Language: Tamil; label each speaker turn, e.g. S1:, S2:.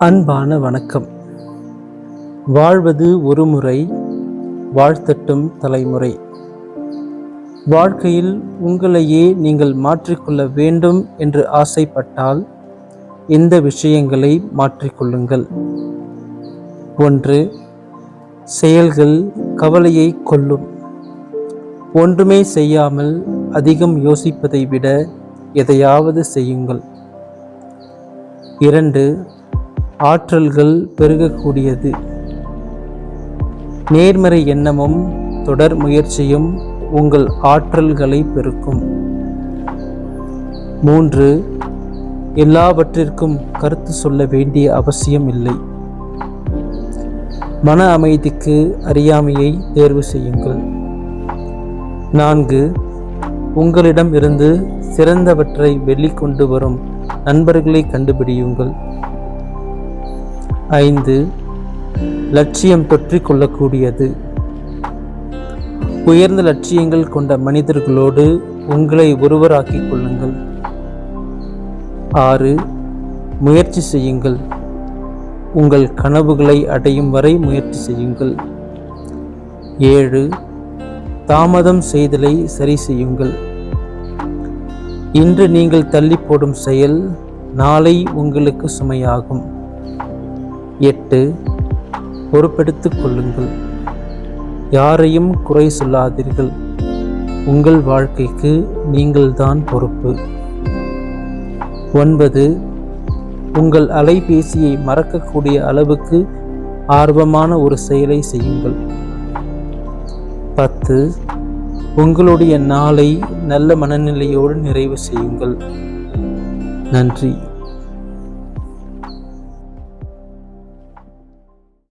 S1: அன்பான வணக்கம். வாழ்வது ஒரு முறை வாழ்த்தட்டும் தலைமுறை. வாழ்க்கையில் உங்களையே நீங்கள் மாற்றிக்கொள்ள வேண்டும் என்று ஆசைப்பட்டால் இந்த விஷயங்களை மாற்றிக்கொள்ளுங்கள்? ஒன்று செயல்கள் கவலையை கொல்லும். ஒன்றுமே செய்யாமல் அதிகம் யோசிப்பதை விட எதையாவது செய்யுங்கள். இரண்டு ஆற்றல்கள் பெருகக்கூடியது. நேர்மறை எண்ணமும் தொடர் முயற்சியும் உங்கள் ஆற்றல்களை பெருக்கும். மூன்று எல்லாவற்றிற்கும் கருத்து சொல்ல வேண்டிய அவசியம் இல்லை. மன அமைதிக்கு அறியாமையை தேர்வு செய்யுங்கள். நான்கு உங்களிடம் இருந்து சிறந்தவற்றை வெளிக்கொண்டு வரும் நண்பர்களை கண்டுபிடியுங்கள். ஐந்து லட்சியம் தொற்றி கொள்ளக்கூடியது. உயர்ந்த லட்சியங்கள் கொண்ட மனிதர்களோடு உங்களை ஒருவராக்கிக் கொள்ளுங்கள். ஆறு முயற்சி செய்யுங்கள். உங்கள் கனவுகளை அடையும் வரை முயற்சி செய்யுங்கள். ஏழு தாமதம் செய்தலை சரி செய்யுங்கள். இன்று நீங்கள் தள்ளி போடும் செயல் நாளை உங்களுக்கு சுமையாகும். எட்டு பொறுப்பெடுத்து கொள்ளுங்கள். யாரையும் குறை சொல்லாதீர்கள். உங்கள் வாழ்க்கைக்கு நீங்கள்தான் பொறுப்பு. ஒன்பது உங்கள் அலைபேசியை மறக்கக்கூடிய அளவுக்கு ஆர்வமான ஒரு செயலை செய்யுங்கள். பத்து உங்களுடைய நாளை நல்ல மனநிலையோடு நிறைவு செய்யுங்கள். நன்றி.